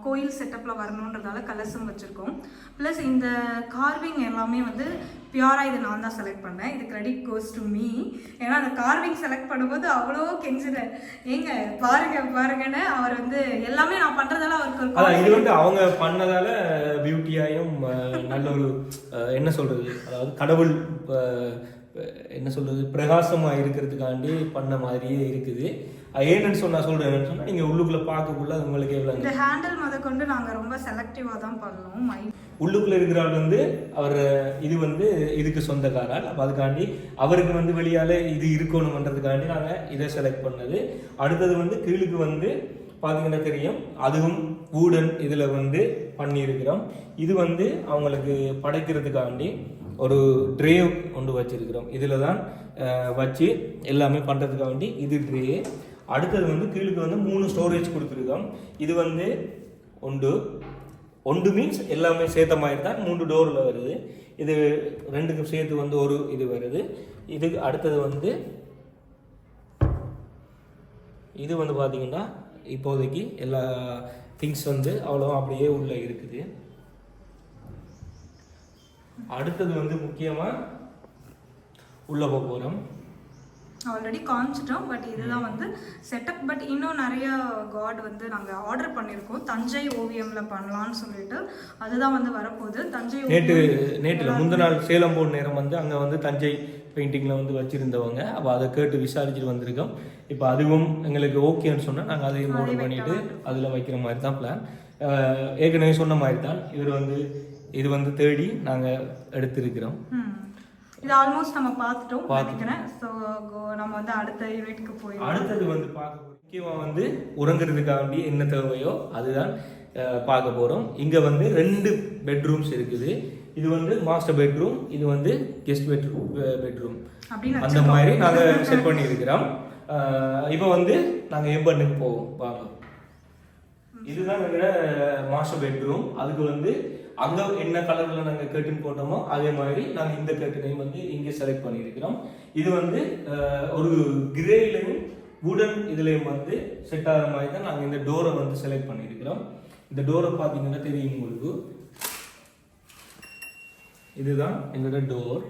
கோயில் செட்டப்பில் வரணுன்றதால கலசம் வச்சுருக்கோம். ப்ளஸ் இந்த கார்விங் எல்லாமே வந்து பியூராக இது நான் தான் செலக்ட் பண்ணேன். இது கிரெடிட் கோஸ் டு மீ ஏன்னா அந்த கார்விங் செலக்ட் பண்ணும்போது அவ்வளோ கெஞ்சினேன் ஏங்க பாருங்க பாருங்கன்னு அவர் வந்து எல்லாமே நான் பண்ணுறதால அவருக்கு இது வந்து அவங்க பண்ணதால பியூட்டியாயும் நல்ல ஒரு என்ன சொல்றது? அதாவது கடவுள் என்ன சொல்றது பிரகாசமா இருக்கிறதுக்காண்டி பண்ண மாதிரியே இருக்குது. ஏன்னு சொன்னா சொல்றேன் என்னன்னு சொன்னா நீங்க உள்ளுக்குள்ள பார்க்கக்குள்ள அது உங்களுக்கு எவ்வளவு இந்த ஹேண்டில் முத கொண்டு நாங்கள் ரொம்ப செலக்டிவாக தான் பண்ணோம். உள்ளுக்குள்ள இருக்கிற ஆள் வந்து அவர் இது வந்து இதுக்கு சொந்தக்காரால் அப்போ அதுக்காண்டி அவருக்கு வந்து வெளியால இது இருக்கணுமன்றதுக்காண்டி நாங்கள் இதை செலக்ட் பண்ணது. அடுத்தது வந்து கீழுக்கு வந்து பார்த்தீங்கன்னா தெரியும் அதுவும் வூடன் இதில் வந்து பண்ணியிருக்கிறோம். இது வந்து அவங்களுக்கு படைக்கிறதுக்காண்டி ஒரு ட்ரே ஒன்று வச்சிருக்கிறோம். இதில் தான் வச்சு எல்லாமே பண்ணுறதுக்காண்டி இது ட்ரே அடுத்தது வந்து கீழுக்கு வந்து மூணு ஸ்டோரேஜ் கொடுத்துருக்கோம். இது வந்து ஒன்று ஒன்று மீன்ஸ் எல்லாமே சேர்த்த மாதிரி தான் மூன்று டோரில் வருது. இது ரெண்டுக்கும் சேர்த்து வந்து ஒரு இது வருது. இதுக்கு அடுத்தது வந்து இது வந்து பார்த்திங்கன்னா இப்போதைக்கு எல்லா திங்ஸ் வந்து அவ்வளோ அப்படியே உள்ளே இருக்குது. அடுத்தது வந்து முக்கியமாக உள்ளே போக போகிறோம் ஆல்ரெடி காமிச்சிட்டோம் பட் இதுதான் வந்து செட்டப் பட் இன்னும் நிறைய காட் வந்து நாங்கள் ஆர்டர் பண்ணியிருக்கோம். தஞ்சை ஓவியமில் பண்ணலாம்னு சொல்லிட்டு அதுதான் வந்து வரப்போகுது. தஞ்சை நேற்று நேற்றில் முந்தின நாள் சேலம் போன நேரம் வந்து அங்கே வந்து தஞ்சை பெயிண்டிங்கில் வந்து வச்சுருந்தவங்க. அப்போ அதை கேட்டு விசாரிச்சுட்டு வந்திருக்கோம். இப்போ அதுவும் எங்களுக்கு ஓகேன்னு சொன்னால் நாங்கள் அதையும் ஆர்டர் பண்ணிவிட்டு அதில் வைக்கிற மாதிரி தான் பிளான் ஏற்கனவே சொன்ன மாதிரி தான் இவர் வந்து இது வந்து தேடி நாங்கள் எடுத்திருக்கிறோம். இது ஆல்மோஸ்ட் நம்ம பார்த்துட்டோம் நினைக்கிறேன். ஸோ நம்ம வந்து அடுத்த யூனிட்க்கு போயிடலாம். அடுத்தது வந்து பார்க்க முக்கியமாக வந்து உறங்குறதுக்காண்டி என்ன தேவையோ அதுதான் பார்க்க போகிறோம் இங்கே வந்து ரெண்டு பெட்ரூம்ஸ் இருக்குது. இது வந்து மாஸ்டர் பெட்ரூம் இது வந்து கெஸ்ட் பெட்ரூம் பெட்ரூம் அந்த மாதிரி நாங்கள் செட் பண்ணியிருக்கிறோம். இப்போ வந்து நாங்கள் எம்பண்ணுக்கு போவோம் வாங்க இதுதான் எங்களோட மாஸ்டர் பெட்ரூம் அதுக்கு வந்து அங்க என்ன கலர்ல நாங்க கர்டன் போட்டோமோ அதே மாதிரி நாங்க இந்த கர்டனையும் வந்து இங்க செலக்ட் பண்ணியிருக்கிறோம். இது வந்து ஒரு கிரேலையும் வுடன் இதுலயும் வந்து செட் ஆகிற மாதிரி தான் நாங்க இந்த டோரை வந்து செலக்ட் பண்ணியிருக்கிறோம். இந்த டோரை பார்த்தீங்கன்னா தெரியும் உங்களுக்கு. இதுதான் எங்களோட டோர்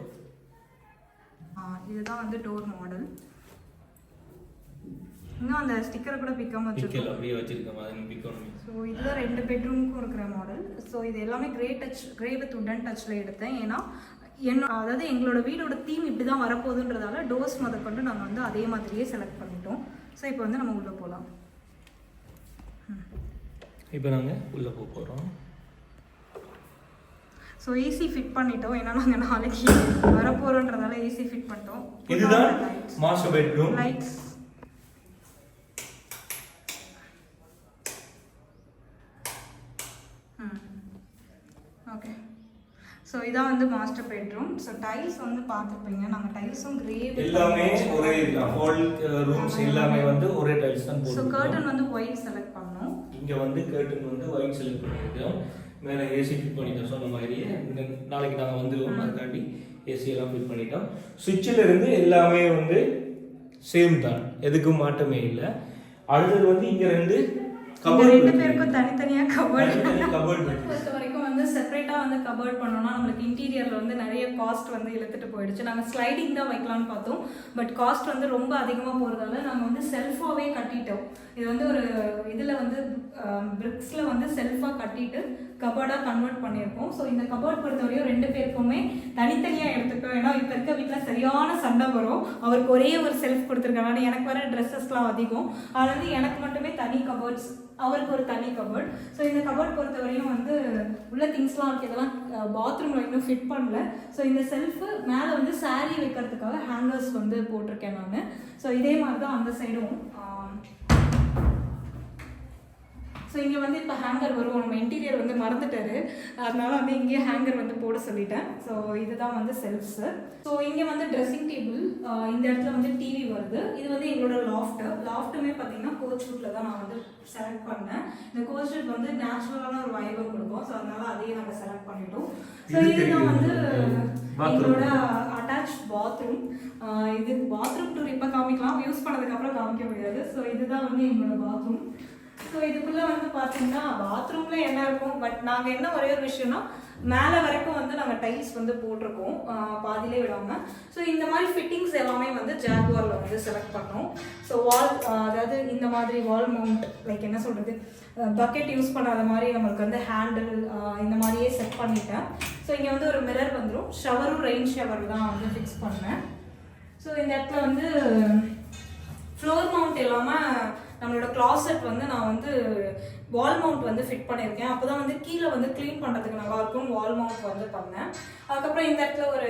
இதுதான் வந்து டோர் மாடல் இன்னும் அந்த ஸ்டிக்கரை கூட பிக்காம வச்சிருக்கோம். அப்படியே வச்சிருக்கோம். அதை பிக்கணும். ஸோ இதுதான் ரெண்டு பெட்ரூமுக்கும் இருக்கிற மாடல் ஸோ இது எல்லாமே கிரே டச் கிரே வித் உடன் டச்சில் எடுத்தேன். ஏன்னா என்ன அதாவது எங்களோட வீடோட தீம் இப்படி தான் வரப்போகுதுன்றதால டோர்ஸ் முதற்கொண்டு நாங்கள் வந்து அதே மாதிரியே செலக்ட் பண்ணிட்டோம். ஸோ இப்போ வந்து நம்ம உள்ளே போகலாம் இப்போ நாங்கள் உள்ளே போக போகிறோம் ஸோ ஏசி ஃபிட் பண்ணிட்டோம். ஏன்னா நாங்கள் நாளைக்கு வரப்போகிறோன்றதால ஏசி ஃபிட் பண்ணிட்டோம். இதுதான் master bedroom lights okay so இதான் வந்து மாஸ்டர் பெட்ரூம் ஸோ டைல்ஸ் வந்து பார்த்துருப்பீங்க. நாங்கள் டைல்ஸும் கிரே எல்லாமே ஒரே ஹால் ரூம்ஸ் எல்லாமே வந்து ஒரே டைல்ஸ் தான் ஸோ கர்டன் வந்து ஒயிட் செலக்ட் பண்ணோம் இங்க வந்து கர்டன் வந்து ஒயிட் செலக்ட் பண்ணியிருக்கோம். மேலே ஏசி ஃபிட் பண்ணிட்டோம். சொன்ன மாதிரியே. நாளைக்கு நாங்கள் வந்துடுவோம் அதுக்காண்டி ஏசி எல்லாம் ஃபிட் பண்ணிட்டோம். சுவிட்சில் இருந்து எல்லாமே வந்து சேம் தான். எதுக்கும் மாற்றமே இல்லை. அடுத்தது வந்து இங்க ரெண்டு இந்த ரெண்டு பேருக்கும் தனித்தனியாக கபோர்ட் கபோர்ட் பொறுத்த வரைக்கும் வந்து செப்பரேட்டாக வந்து கபோர்ட் பண்ணோம்னா நம்மளுக்கு இன்டீரியரில் வந்து நிறைய காஸ்ட் வந்து இழுத்துட்டு போயிடுச்சு. நாங்கள் ஸ்லைடிங் தான் வைக்கலாம்னு பார்த்தோம். பட் காஸ்ட் வந்து ரொம்ப அதிகமாக போகிறதால நாங்கள் வந்து செல்ஃபாகவே கட்டிட்டோம். இது வந்து ஒரு இதில் வந்து பிரிக்ஸில் வந்து செல்ஃபாக கட்டிட்டு கபோர்டாக கன்வெர்ட் பண்ணியிருக்கோம். ஸோ இந்த கபோர்ட் பொறுத்தவரையும் ரெண்டு பேருக்குமே தனித்தனியாக எடுத்துக்கோ ஏன்னா இப்போ இருக்க வீட்டில் சரியான சண்டை வரும். அவருக்கு ஒரே ஒரு செல்ஃப் கொடுத்துருக்காங்க எனக்கு வர ட்ரெஸ்ஸஸ்லாம் அதிகம். அதாவது வந்து எனக்கு மட்டுமே தனி கபோர்ட்ஸ் அவருக்கு ஒரு தனி கபோர்ட் ஸோ இந்த கபோர்ட் பொறுத்தவரையும் வந்து உள்ள திங்ஸ்லாம் இருக்கு இதெல்லாம் பாத்ரூமில் இன்னும் ஃபிட் பண்ணல. ஸோ இந்த செல்ஃபு மேலே வந்து saree வைக்கிறதுக்காக ஹேங்கர்ஸ் வந்து போட்டிருக்கேன் நான். ஸோ இதே மாதிரி தான் அந்த சைடும் ஸோ இங்கே வந்து இப்போ ஹேங்கர் வரும். நம்ம இன்டீரியர் வந்து மறந்துட்டாரு. அதனால வந்து இங்கேயே ஹேங்கர் வந்து போட சொல்லிட்டேன். ஸோ இதுதான் வந்து செல்ஃப்ஸு ஸோ இங்கே வந்து ட்ரெஸ்ஸிங் டேபிள் இந்த இடத்துல வந்து டிவி வருது. இது வந்து எங்களோட லாஃப்ட்டு லாஃப்ட்டுமே பார்த்தீங்கன்னா கோச் வுட்டில் தான் நான் வந்து செலக்ட் பண்ணேன். இந்த கோச் வுட் வந்து நேச்சுரலான ஒரு வைபை கொடுக்கும். ஸோ அதனால அதையே நாங்கள் செலக்ட் பண்ணிட்டோம். ஸோ இது இதுதான் வந்து. எங்களோட அட்டாச் பாத்ரூம் இது பாத்ரூம் டூர் இப்போ காமிக்கலாம். யூஸ் பண்ணதுக்கப்புறம் காமிக்க முடியாது. ஸோ இதுதான் வந்து எங்களோட பாத்ரூம் ஸோ இதுக்குள்ளே வந்து பார்த்தீங்கன்னா பாத்ரூமில் என்ன இருக்கும்? பட் நாங்கள் என்ன ஒரே ஒரு விஷயம்னா மேலே வரைக்கும் வந்து நாங்கள் டைல்ஸ் வந்து போட்டிருக்கோம். ஆஹ் பாதியிலே விடாமல் ஸோ இந்த மாதிரி ஃபிட்டிங்ஸ் எல்லாமே வந்து ஜாக்வாரில் வந்து செலக்ட் பண்ணோம். ஸோ வால் அதாவது இந்த மாதிரி வால் மவுண்ட் லைக் என்ன சொல்கிறது பக்கெட் யூஸ் பண்ணாத மாதிரி நம்மளுக்கு வந்து ஹேண்டில் இந்த மாதிரியே செட் பண்ணிட்டேன். ஸோ இங்கே வந்து ஒரு மிரர் வந்துடும் ஷவரும் ரெயின் ஷவர் தான் வந்து ஃபிக்ஸ் பண்ணேன். ஸோ இந்த இடத்துல வந்து ஃப்ளோர் மவுண்ட் இல்லாமல் நம்மளோட கிளாசெட் வந்து நான் வந்து வால் மவுண்ட் வந்து ஃபிட் பண்ணியிருக்கேன். அப்போ தான் வந்து கீழே வந்து க்ளீன் பண்ணுறதுக்கு நல்லாயிருக்கும் வால் மவுண்ட் வந்து பண்ணேன். அதுக்கப்புறம் இந்த இடத்துல ஒரு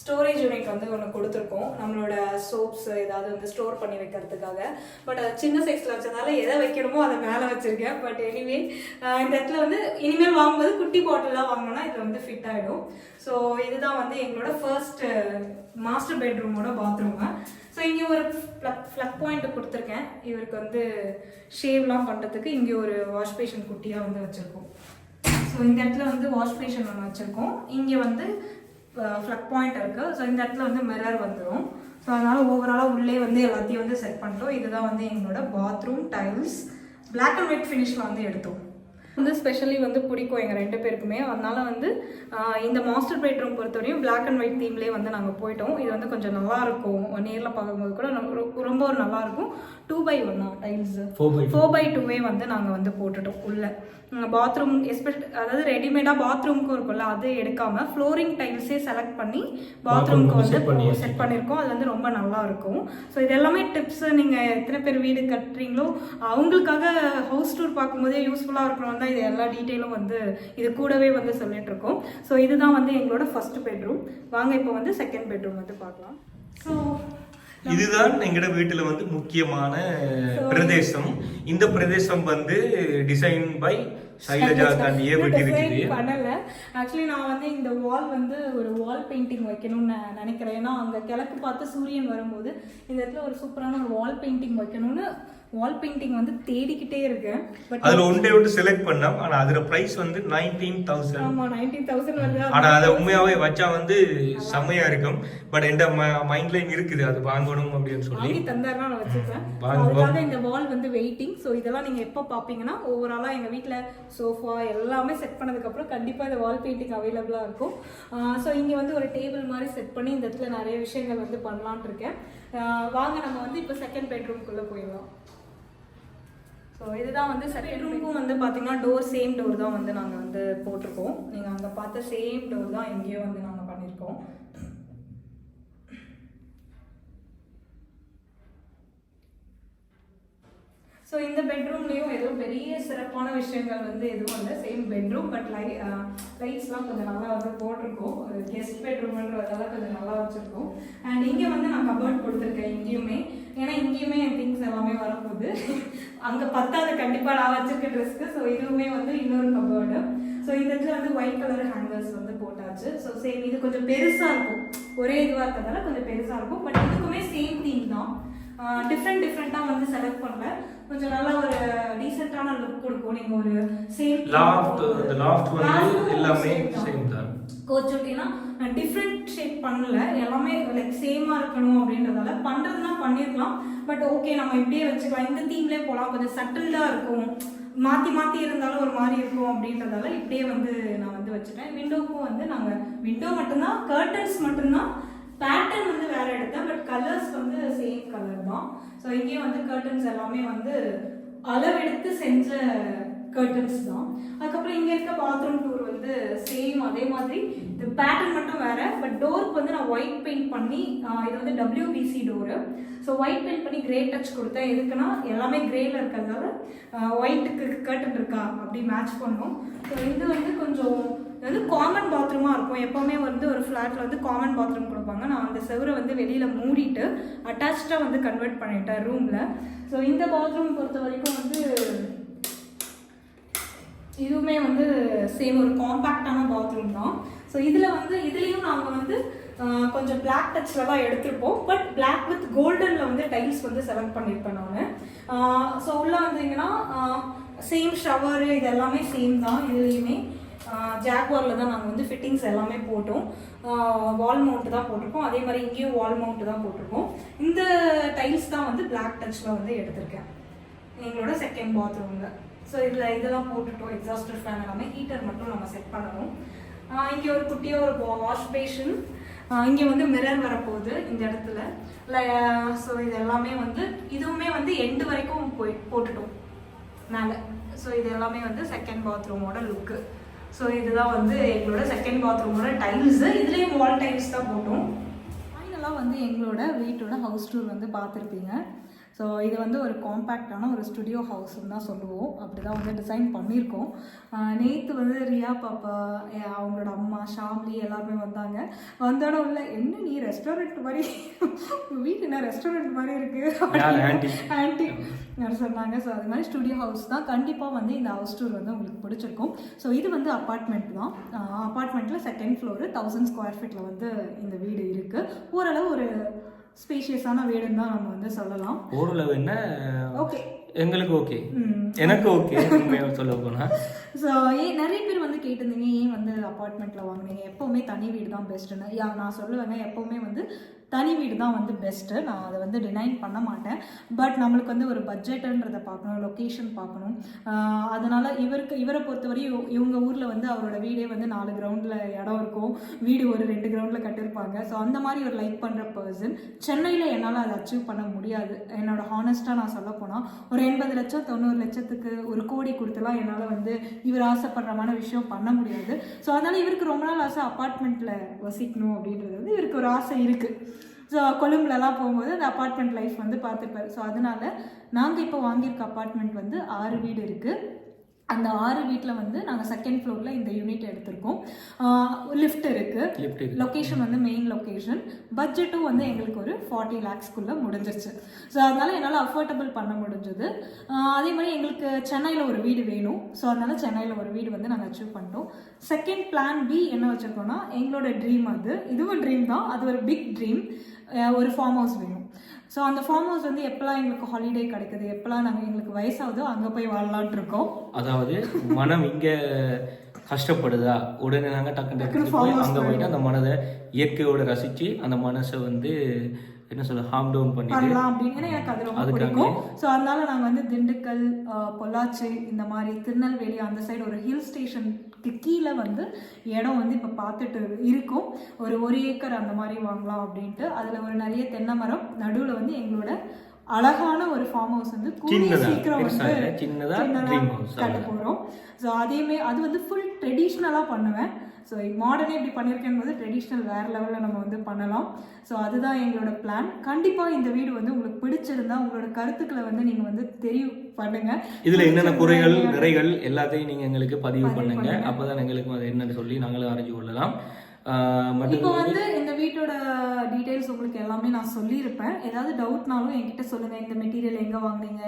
ஸ்டோரேஜ் யூனிட் வந்து ஒன்று கொடுத்துருக்கோம். நம்மளோட சோப்ஸ் ஏதாவது வந்து ஸ்டோர் பண்ணி வைக்கிறதுக்காக. பட் அது சின்ன சைஸில் வச்சதால எதை வைக்கணுமோ அதை மேலே வச்சுருக்கேன். பட் எனிவே இந்த இடத்துல வந்து இனிமேல் வாங்கும்போது குட்டி பாட்டிலாக வாங்கினோம்னா இதில் வந்து ஃபிட் ஆகிடும் ஸோ இதுதான் வந்து எங்களோட ஃபர்ஸ்ட் மாஸ்டர் பெட்ரூமோட பாத்ரூமு ஸோ இங்கே ஒரு ஃப்ளக் ஃப்ளக் பாயிண்ட் கொடுத்துருக்கேன். இவருக்கு வந்து ஷேவ்லாம் பண்ணுறதுக்கு இங்கே ஒரு வாஷ் பேஷன் குட்டியாக வந்து வச்சுருக்கோம். ஸோ இந்த இடத்துல வந்து வாஷ் பேஷன் ஒன்று வச்சுருக்கோம். இங்கே வந்து ஃப்ளக் பாயிண்ட் இருக்குது ஸோ இந்த இடத்துல வந்து மிரர் வந்துடும் ஸோ அதனால் ஓவராலாக உள்ளே வந்து எல்லாத்தையும் வந்து செட் பண்ணிட்டோம். இதுதான் வந்து எங்களோட bathroom tiles black and white ஃபினிஷில் வந்து எடுத்தோம். வந்து ஸ்பெஷலி வந்து பிடிக்கும் எங்கள் ரெண்டு பேருக்குமே. அதனால வந்து இந்த மாஸ்டர் பெட்ரூம் பொறுத்தவரையும் பிளாக் அண்ட் ஒயிட் தீம்லேயே வந்து நாங்கள் போயிட்டோம். இது வந்து கொஞ்சம் நல்லாயிருக்கும். நேரில் பார்க்கும்போது கூட நம்ம ரொம்ப ஒரு நல்லாயிருக்கும். டூ பை ஒன்னா டைல்ஸ் ஃபோர் பை டூவே வந்து நாங்கள் வந்து போட்டுட்டோம் உள்ள. பாத்ரூம் எஸ்பெஷல் அதாவது ரெடிமேடாக பாத்ரூம்க்கு இருக்கும்ல அது எடுக்காம ஃப்ளோரிங் டைல்ஸே செலக்ட் பண்ணி பாத்ரூம்க்கு வந்து செட் பண்ணியிருக்கோம். அது வந்து ரொம்ப நல்லா இருக்கும். ஸோ இது எல்லாமே டிப்ஸ் நீங்கள் எத்தனை பேர் வீடு கட்டுறீங்களோ அவங்களுக்காக ஹவுஸ் டூர் பார்க்கும்போதே யூஸ்ஃபுல்லாக இருக்கணும் தான் இது எல்லா டீட்டெயிலும் வந்து இது கூடவே வந்து சொல்லிட்டு இருக்கோம். ஸோ இதுதான் வந்து எங்களோட ஃபர்ஸ்ட் பெட்ரூம் வாங்க இப்போ வந்து செகண்ட் பெட்ரூம் வந்து பார்க்கலாம். ஸோ இதுதான் எங்கட வீட்டுல வந்து முக்கியமான பிரதேசம். இந்த பிரதேசம் வந்து டிசைன் பை சைலஜா காந்தியே விட்டிருக்குது பண்ணல. ஆக்சுவலி நான் வந்து இந்த வால் வந்து ஒரு வால் பெயிண்டிங் வைக்கணும்னு நான் நினைக்கிறேன். ஏன்னா அங்க கிழக்கு பார்த்து சூரியன் வரும்போது இந்த இடத்துல ஒரு சூப்பரான ஒரு வால் பெயிண்டிங் வைக்கணும்னு வால் பெயிண்டிங் வந்து தேடிக்கிட்டே இருக்கேன். பட் அதுல ஒன்றே ஒன்று செலக்ட் பண்ணோம் ஆனா அதுல பிரைஸ் வந்து நைன்டீன் தௌசண்ட் ஆமா நைன்டீன் தௌசண்ட் வருது. ஆனா அதை உண்மையாவே வச்சா வந்து செம்மையா இருக்கும். பட் எந்த மைண்ட்ல இருக்குது. அது வாங்கணும் அப்படின்னு சொல்லி. வாங்கி தந்தாருன்னா நான் வாங்குவோம். அதுக்காக இந்த வால் வந்து வெயிட்டிங் ஸோ இதெல்லாம் நீங்க எப்போ பார்ப்பீங்கன்னா ஓவராலாக எங்க வீட்ல சோஃபா எல்லாமே செட் பண்ணதுக்கப்புறம் கண்டிப்பாக இந்த வால் பெயிண்டிங் அவைலபிளாக இருக்கும். ஸோ இங்கே வந்து ஒரு டேபிள் மாதிரி செட் பண்ணி இந்த இடத்துல நிறைய விஷயங்கள் வந்து பண்ணலான் இருக்கேன். வாங்க நம்ம வந்து இப்போ செகண்ட் பெட்ரூம்குள்ளே போயிடலாம். ஸோ இதுதான் வந்து செகண்ட் ரூமுக்கும் வந்து பார்த்தீங்கன்னா டோர் சேம் டோர் தான் வந்து நாங்கள் வந்து போட்டிருக்கோம். நீங்கள் அங்கே பார்த்த சேம் டோர் தான் எங்கேயோ வந்து நாங்கள் பண்ணியிருக்கோம். ஸோ இந்த பெட்ரூம்லேயும் எதுவும் பெரிய சிறப்பான விஷயங்கள் வந்து எதுவும் இல்லை. சேம் பெட்ரூம் பட் லை லைட்ஸ்லாம் கொஞ்சம் நல்லா வந்து போட்டிருக்கோம். ஒரு கெஸ்ட் பெட்ரூம்ன்றதால கொஞ்சம் நல்லா வச்சுருக்கோம். அண்ட் இங்கே வந்து நான் கபோர்ட் கொடுத்துருக்கேன் இங்கேயுமே. ஏன்னா இங்கேயுமே என் திங்ஸ் எல்லாமே வரப்போகுது. அங்கே பத்தாவது கண்டிப்பாக நான் வச்சுருக்க ட்ரெஸ்க்கு ஸோ இதுவுமே வந்து இன்னொரு கபோர்டு ஸோ இந்த இடத்துல வந்து ஒயிட் கலர் ஹேங்கர்ஸ் வந்து போட்டாச்சு. ஸோ சேம் இது கொஞ்சம் பெருசாக இருக்கும். ஒரே இதுவாக இருக்கிறதால கொஞ்சம் பெருசாக இருக்கும். பட் இதுக்குமே சேம் தீம் தான். டிஃப்ரெண்ட் டிஃப்ரெண்ட்டாக வந்து செலக்ட் பண்ணல. கொஞ்சம் நல்ல ஒரு டீசெண்டான லுக் கொடுக்கும். நீங்கள் ஒரு சேம் லாஃப்ட் இந்த லாஃப்ட் வந்து எல்லாமே சேம் தான். கோச் ஓகேனா டிஃப்ரெண்ட் ஷேப் பண்ணல. எல்லாமே லைக் சேமாக இருக்கணும் அப்படின்றதால பண்ணுறதுனா பண்ணியிருக்கலாம் பட் ஓகே நம்ம இப்படியே வச்சுக்கலாம். இந்த தீம்லேயே போகலாம் கொஞ்சம் சட்டில்டாக இருக்கும். மாற்றி மாற்றி இருந்தாலும் ஒரு மாதிரி இருக்கும் அப்படின்றதால இப்படியே வந்து நான் வந்து வச்சுட்டேன். விண்டோவுக்கும் வந்து நாங்கள் விண்டோ மட்டும்தான் கர்டன்ஸ் மட்டும்தான் பேட்டர்ன் வந்து வேற எடுத்தேன் பட் கலர்ஸ் வந்து சேம் கலர் தான். ஸோ இங்கேயும் வந்து கர்டன்ஸ் எல்லாமே வந்து அளவெடுத்து செஞ்ச கர்டன்ஸ் தான். அதுக்கப்புறம் இங்கே இருக்க பாத்ரூம் டூர் வந்து சேம் அதே மாதிரி இந்த பேட்டர்ன் மட்டும் வேறு பட் டோருக்கு வந்து நான் ஒயிட் பெயிண்ட் பண்ணி இது வந்து WPC door so white paint பண்ணி கிரே டச் கொடுத்தேன். எதுக்குன்னா எல்லாமே கிரேல இருக்கிறதால ஒயிட்டுக்கு கர்டன் இருக்கா அப்படி மேட்ச் பண்ணோம். ஸோ இது வந்து கொஞ்சம் இது வந்து காமன் பாத்ரூமாக இருக்கும். எப்போவுமே வந்து ஒரு ஃப்ளாட்டில் வந்து காமன் பாத்ரூம் கொடுப்பாங்க. நான் அந்த செவரை வந்து வெளியில் மூடிட்டு அட்டாச்சாக வந்து கன்வெர்ட் பண்ணிட்டேன் ரூமில் ஸோ இந்த பாத்ரூம் பொறுத்த வரைக்கும் வந்து இதுவுமே வந்து சேம் ஒரு காம்பேக்டான பாத்ரூம் தான். ஸோ இதில் வந்து இதுலேயும் நாங்கள் வந்து கொஞ்சம் பிளாக் டச்சில் தான் எடுத்திருப்போம். பட் பிளாக் வித் கோல்டனில் வந்து டைல்ஸ் வந்து செலக்ட் பண்ணியிருப்பேன் நான். ஸோ உள்ளே வந்தீங்கன்னா சேம் ஷவரு இது எல்லாமே சேம் தான். இதுலேயுமே ஜாக்வாரில் தான் நாங்கள் வந்து ஃபிட்டிங்ஸ் எல்லாமே போட்டோம். வால் மவுண்ட் தான் போட்டிருக்கோம். அதே மாதிரி இங்கேயும் வால் மவுண்ட் தான் போட்டிருக்கோம். இந்த டைல்ஸ் தான் வந்து பிளாக் டச்சில் வந்து எடுத்திருக்கேன். எங்களோட செகண்ட் பாத்ரூமில் ஸோ இதில் இதெல்லாம் போட்டுட்டோம். எக்ஸாஸ்டர் ஃபேன் எல்லாமே ஹீட்டர் மட்டும் நம்ம செட் பண்ணணும். இங்கே ஒரு குட்டியாக ஒரு வாஷ் பேஷன் இங்கே வந்து மிரர் வரப்போகுது இந்த இடத்துல. ஸோ இது எல்லாமே வந்து இதுவுமே வந்து எண்டு வரைக்கும் போய் போட்டுட்டோம். நாங்கள் ஸோ இது எல்லாமே வந்து செகண்ட் பாத்ரூமோட லுக்கு ஸோ இதுதான் வந்து எங்களோட செகண்ட் பாத்ரூமோட டைல்ஸு இதுலேயும் வால் டைல்ஸ் தான் போட்டோம். ஃபைனலாக வந்து எங்களோட வீட்டோட ஹவுஸ் டூர் வந்து பார்த்துருப்பீங்க. ஸோ இது வந்து ஒரு காம்பேக்டான ஒரு ஸ்டுடியோ ஹவுஸ்ன்னு தான் சொல்லுவோம். அப்படி தான் வந்து டிசைன் பண்ணியிருக்கோம். நேற்று வந்து ரியா பாப்பா அவங்களோட அம்மா ஷாம்லி எல்லாருமே வந்தாங்க. வந்தோட உள்ள என்ன நீ ரெஸ்டாரண்ட் மாதிரி? வீட்டு என்ன ரெஸ்டாரண்ட் மாதிரி யார்? aunty? இருக்கு ஆன்டி சொன்னாங்க. ஸோ அது மாதிரி ஸ்டுடியோ ஹவுஸ் தான். கண்டிப்பாக வந்து இந்த ஹவுஸ் டூர் வந்து உங்களுக்கு பிடிச்சிருக்கும். ஸோ இது வந்து அப்பார்ட்மெண்ட் தான். அப்பார்ட்மெண்ட்டில் செகண்ட் ஃப்ளோரு தௌசண்ட் ஸ்கொயர் ஃபீட்டில் வந்து இந்த வீடு இருக்குது ஓரளவு ஒரு ஸ்பேஷியஸான வீடுன்னு தான் நம்ம வந்து சொல்லலாம். ஓரளவு என்ன ஓகே. எங்களுக்கு ஓகே. எனக்கு ஓகே சொல்ல போனா. ஸோ ஏன் நிறைய பேர் வந்து கேட்டிருந்தீங்க ஏன் வந்து அப்பார்ட்மெண்ட்டில் வாங்குனீங்க? எப்போவுமே தனி வீடு தான் பெஸ்ட்டுன்னு யா நான் சொல்லுவேங்க எப்போவுமே வந்து தனி வீடு தான் வந்து பெஸ்ட்டு நான் அதை வந்து டினைன் பண்ண மாட்டேன். பட் நம்மளுக்கு வந்து ஒரு பட்ஜெட்டுன்றதை பார்க்கணும் லொக்கேஷன் பார்க்கணும். அதனால் இவருக்கு இவரை பொறுத்தவரை இவங்க ஊரில் வந்து அவரோட வீடே வந்து நாலு கிரவுண்டில் இடம் இருக்கும். வீடு ஒரு ரெண்டு கிரவுண்டில் கட்டியிருப்பாங்க. ஸோ அந்த மாதிரி ஒரு லைக் பண்ணுற பர்சன் சென்னையில் என்னால் அதை அச்சீவ் பண்ண முடியாது. என்னோட ஹானஸ்ட்டாக நான் சொல்ல போனால் ஒரு எண்பது லட்சம் தொண்ணூறு லட்சத்துக்கு ஒரு கோடி கொடுத்துலாம் என்னால் வந்து இவர் ஆசைப்படுறமான விஷயம் பண்ண முடியாது. ஸோ அதனால் இவருக்கு ரொம்ப நாள் ஆசை அப்பார்ட்மெண்ட்டில் வசிக்கணும் அப்படின்றது வந்து இவருக்கு ஒரு ஆசை இருக்குது ஸோ கொழும்புலலாம் போகும்போது அந்த அப்பார்ட்மெண்ட் லைஃப் வந்து பார்த்துருப்பாரு. ஸோ அதனால நாங்கள் இப்போ வாங்கியிருக்க அப்பார்ட்மெண்ட் வந்து ஆறு வீடு இருக்குது அந்த ஆறு வீட்டில் வந்து நாங்கள் செகண்ட் ஃப்ளோரில் இந்த யூனிட் எடுத்திருக்கோம். லிஃப்ட் இருக்குது லொக்கேஷன் வந்து மெயின் லொக்கேஷன் பட்ஜெட்டும் வந்து எங்களுக்கு ஒரு ஃபார்ட்டி லேக்ஸ்க்குள்ளே முடிஞ்சிருச்சு. ஸோ அதனால என்னால் அஃபோர்டபுள் பண்ண முடிஞ்சது. அதே மாதிரி எங்களுக்கு சென்னையில் ஒரு வீடு வேணும். ஸோ அதனால சென்னையில் ஒரு வீடு வந்து நாங்கள் அச்சீவ் பண்ணிட்டோம். செகண்ட் பிளான் பி என்ன வச்சுருக்கோம்னா எங்களோட ட்ரீம் அது. இதுவும் ட்ரீம் தான். அது ஒரு பிக் ட்ரீம் ஒரு ஃபார்ம் ஹவுஸ் வேணும். ஸோ அந்த ஃபார்ம் ஹவுஸ் வந்து எப்போல்லாம் எங்களுக்கு ஹாலிடே கிடைக்குது எப்போல்லாம் நாங்கள் எங்களுக்கு வயசாகுதோ அங்கே போய் வாழலான்ட்டு இருக்கோம். அதாவது மனம் இங்க கஷ்டப்படுதா? உடனே நாங்கள் டக்கு டக்குனு போய் அங்கே போயிட்டு அந்த மனதை இயற்கையோட ரசிச்சு அந்த மனசை வந்து என்ன சொல்ல ஹார்ம் டவுன் பண்ணிட்டு பண்ணலாம் அப்படின்னு எனக்கு அது ரொம்ப பிடிக்கும். ஸோ அதனால நாங்கள் வந்து திண்டுக்கல் பொள்ளாச்சி இந்த மாதிரி திருநெல்வேலி அந்த சைடு ஒரு ஹில் ஸ்டேஷனுக்கு கீழே வந்து இடம் வந்து இப்போ பார்த்துட்டு இருக்கோம். ஒரு ஒரு ஏக்கர் அந்த மாதிரி வாங்கலாம் அப்படின்ட்டு. அதில் ஒரு நிறைய தென்னை மரம் நடுவில் வந்து எங்களோட அழகான ஒரு ஃபார்ம் ஹவுஸ் வந்து கூடிய சீக்கிரம் வந்து இல்ல, சின்னதா சின்னதா dream house, கட்ட. போகிறோம் ஸோ அதேமே அது வந்து ஃபுல் ட்ரெடிஷ்னலாக பண்ணுவேன். ஸோ மாடர்னே இப்படி பண்ணியிருக்கேன் போது ட்ரெடிஷ்னல் வேற லெவலில் நம்ம வந்து பண்ணலாம். ஸோ அதுதான் எங்களோட பிளான் கண்டிப்பாக இந்த வீடு வந்து உங்களுக்கு பிடிச்சிருந்தா உங்களோட கருத்துக்களை வந்து நீங்கள் வந்து தெரிவு பண்ணுங்க. இதுல என்னென்ன குறைகள் நிறைகள் எல்லாத்தையும் நீங்க எங்களுக்கு பதிவு பண்ணுங்க. பண்ணுங்க. அப்பதான் எங்களுக்கு அது என்னன்னு சொல்லி நாங்களும் அறிஞ்சு கொள்ளலாம். இப்போ வந்து இந்த வீட்டோட டீடைல்ஸ் உங்களுக்கு எல்லாமே நான் சொல்லியிருப்பேன். ஏதாவது டவுட்னாலும் என்கிட்ட சொல்லுங்க. இந்த மெட்டீரியல் எங்க வாங்குனீங்க?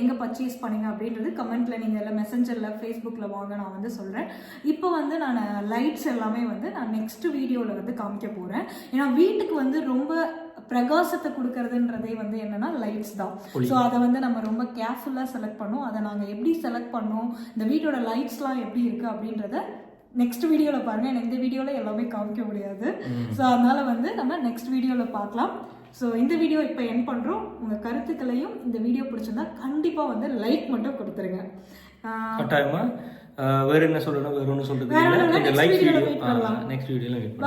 எங்க பர்ச்சேஸ் பண்ணீங்க அப்படின்றது கமெண்ட்ல நீங்க எல்லாம் மெசஞ்சர்ல ஃபேஸ்புக்ல வாங்க நான் வந்து சொல்றேன். இப்போ வந்து நான் லைட்ஸ் எல்லாமே வந்து நான் நெக்ஸ்ட் வீடியோல வந்து காமிக்க போறேன். ஏன்னா வீட்டுக்கு வந்து ரொம்ப பிரகாசத்தை கொடுக்கறதுன்றதே வந்து என்னன்னா லைட்ஸ் தான். ஸோ அதை வந்து நம்ம ரொம்ப கேர்ஃபுல்லாக செலக்ட் பண்ணோம். அதை நாங்கள் எப்படி செலக்ட் பண்ணோம்? இந்த வீட்டோட லைட்ஸ்லாம் எப்படி இருக்கு அப்படின்றத நெக்ஸ்ட் வீடியோவில் பாருங்கள் எனக்கு இந்த வீடியோவில் எல்லாமே காமிக்க முடியாது. ஸோ அதனால் வந்து நம்ம நெக்ஸ்ட் வீடியோவில் பார்க்கலாம். ஸோ இந்த வீடியோ இப்போ என் பண்ணுறோம் உங்கள் கருத்துக்களையும் இந்த வீடியோ பிடிச்சிருந்தா கண்டிப்பாக வந்து லைக் மட்டும் கொடுத்துருங்க. கட்டாயமா? வேற என்ன சொல்லணும்? வேற ஒன்றும் சொல்றது லைக் வீடியோ நெக்ஸ்ட் வீடியோவில் வெயிட்